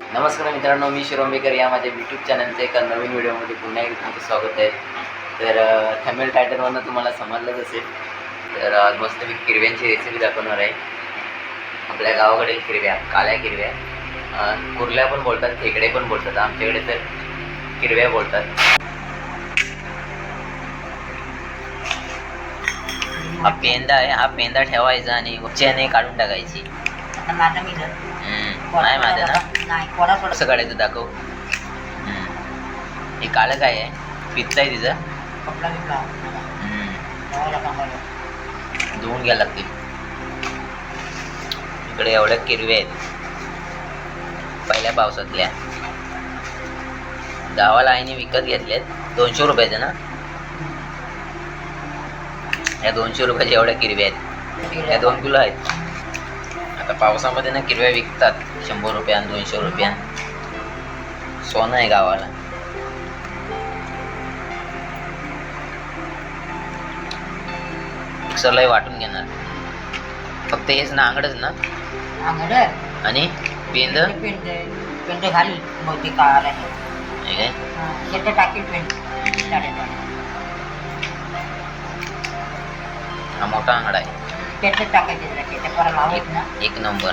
नमस्कार मित्रांनो मी शिरोंबेकर या माझ्या यूट्यूब चॅनलच्या एका नवीन व्हिडिओमध्ये पुन्हा एकदा तुमचं स्वागत आहे. तर थॅमेल टायटलवरनं तुम्हाला समजलंच असेल तर आज मस्त मी किरव्यांची रेसिपी दाखवणार आहे. आपल्या गावाकडील किरव्या काळ्या किरव्या कुर्ल्या पण बोलतात खेकडे पण बोलतात. आमच्याकडे तर किरव्या बोलतात. हा पेंदा आहे हा पेंदा ठेवायचा आणि चेने काढून टाकायची. आता माझं मी नाही माझं ना. नाही कोणा थोडं कसं काढायचं दाखव. हे काळं काय आहे. पित्त आहे तिचं. कपडा बिपडा. धुवून घ्यायला लागतील. इकडे एवढ्या किरव्या आहेत. पहिल्या पावसातल्या. गावाला आईने विकत घेतल्यात दोनशे रुपयाचे ना? या दोनशे रुपयाच्या एवढ्या किरव्या आहेत. या दोन किलो आहेत. आता पावसामध्ये ना किरव्या विकतात. शंभर रुपयान दोनशे रुपयान सोनं आहे गावाला. मिक्सरलाही वाटून घेणार. फक्त हेच ना आंगडच ना. आंगडं, आणि पेंद पेंट पेंट घाली बहुतेक काळाला काय? शेतं टाकील पेंट साडेचार. हा मोठा आंगडा आहे. त्याच्यात टाकायचे लावायच ना. एक नंबर.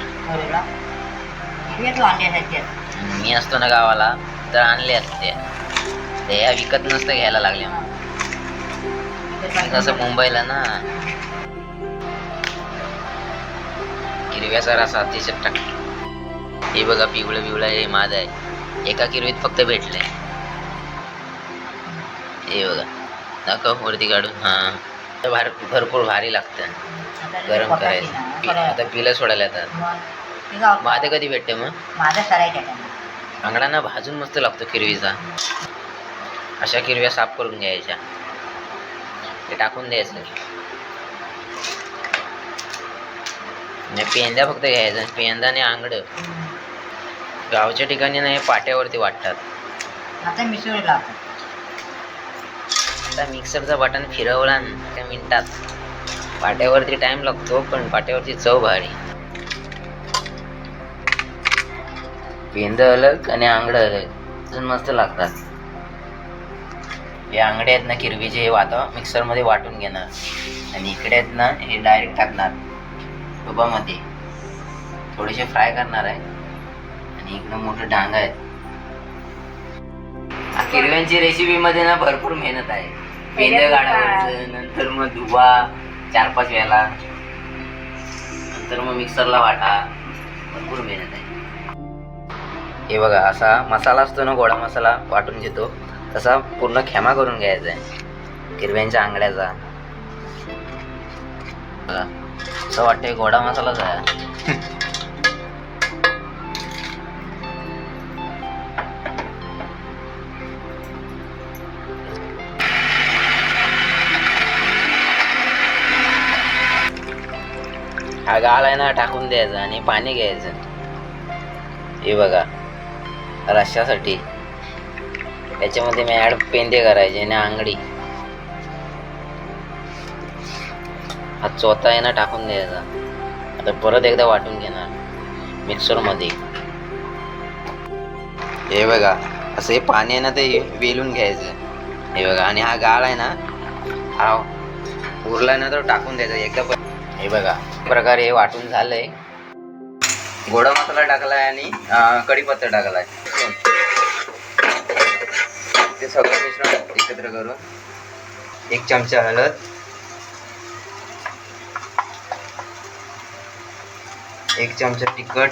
मी असतो ना गावाला तर आणले असते ते. या विकत नसतं घ्यायला पाहिजे. कसं मुंबईला ना. हिरव्याचा रसा अतिशय टाक हे बघा पिवळं पिवळं हे माझं आहे. एका किरवीत फक्त भेटलंय. हे बघा. दाखव वरती काढून. हां. भार भरपूर भारी लागतं. आता गरम करायचं. पि-. आता पिलं सोडायला येतात. मग ते गाव- माझं कधी भेटते मग? माझं सरायच्या टायमाला. भाजून मस्त लागतो किरवीचा. अशा किरव्या साफ करून घ्यायच्या. ते टाकून द्यायचं. आणि पेंद्या फक्त घ्यायचं. पेंदा आणि आंगड. गावच्या ठिकाणी ना हे पाट्यावरती वाटतात. आता मिसळी लावतात. आता मिक्सरचा बटन फिरवला त्या मिनटात. मिनिटात पाट्यावरती टाइम लागतो पण पाट्यावरची चव भारी. पेंद अलग आणि आंगड अलग अजून मस्त लागतात. हे आंगडे आहेत ना किरवीचे हे वाता मिक्सरमध्ये वाटून घेणार. आणि इकडे आहेत ना हे डायरेक्ट टाकणार. तुपामध्ये थोडेसे फ्राय करणार आहे. आणि इकडं मोठं डांग आहे किरव्यांची रेसिपी मध्ये ना भरपूर मेहनत आहे. पेंद गाडावरचं नंतर मग धुवा चार पाच वेळेला नंतर मग मिक्सरला वाटा. भरपूर मेहनत आहे. हे बघा असा मसाला असतो ना गोडा मसाला वाटून घेतो. तसा पूर्ण खेमा करून घ्यायचा आहे. किरव्यांच्या आंगड्याचा असं वाटतंय गोडा मसालाच आहे. हा गाळ आहे ना टाकून द्यायचा आणि पाणी घ्यायचं. हे बघा रश्यासाठी त्याच्यामध्ये मी ॲड पेंदे करायचे आणि आंगडी. हा चोथा आहे ना टाकून द्यायचा. आता परत एकदा वाटून घेणार मिक्सरमध्ये. हे बघा असं हे पाणी आहे ना ते वेलून घ्यायचं. हे बघा आणि हा गाळ आहे ना हा उरला ना तर टाकून द्यायचा. एकदा हे बघा प्रकारे हे वाटून झालंय. गोडा मसाला टाकलाय आणि अं, कढीपत्ता टाकलाय. ते सगळं मिश्रण एकत्र करून एक चमचा हळद. एक चमचा तिखट.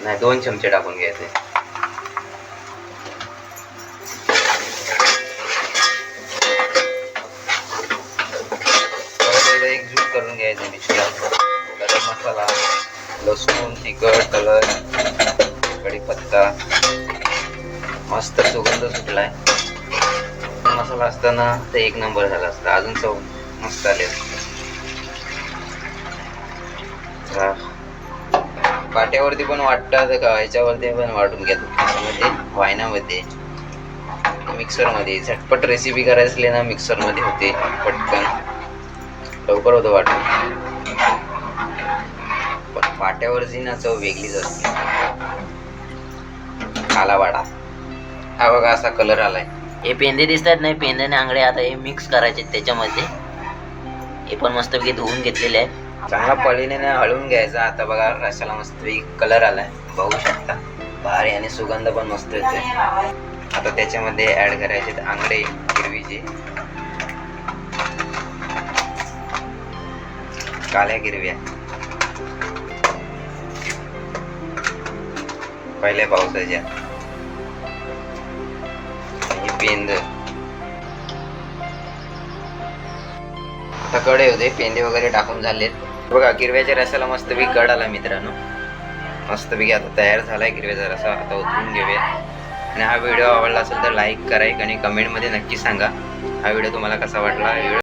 नाही दोन चमचे टाकून घ्यायचे. कलर कढीपत्ता मस्त सुगंध सुटलाय. मसाला असताना ते एक नंबर झाला असता. अजून चव मस्त आले पाट्यावरती पण वाटतात का ह्याच्यावरती पण वाटून घेतो. मध्ये वायनामध्ये मिक्सरमध्ये. झटपट रेसिपी करायची ना मिक्सरमध्ये होते. पटकन. लवकर होतं वाटून. पण पाट्यावरची ना चव वेगळीच असते. आला वाडा. हा बघा असा कलर आलाय. हे पेंदे दिसतात नाही पेंदे आणि आंगडे आता हे मिक्स करायचे त्याच्यामध्ये. हे पण मस्तपैकी धुवून घेतलेले आहे चांगला पळीने ना हळवून घ्यायचा. आता बघा रशाला मस्तपैकी कलर आलाय. बघू शकता. भारी आणि सुगंध पण मस्त येतोय. आता त्याच्यामध्ये ऍड करायचे आंगडे हिरवीचे. काळ्या हिरव्या. पहिल्या पावसाच्या. पेंद आता कडे होते पेंदे वगैरे टाकून झालेत. बघा गिरव्याच्या रसाला मस्तपैकी कड आला मित्रांनो. मस्तपैकी आता तयार झालाय गिरव्याचा रसा. आता उतरून घेऊया. आणि हा व्हिडिओ आवडला असेल तर लाईक करा आणि कमेंटमध्ये नक्की सांगा. हा व्हिडिओ तुम्हाला कसा वाटला व्हिडिओ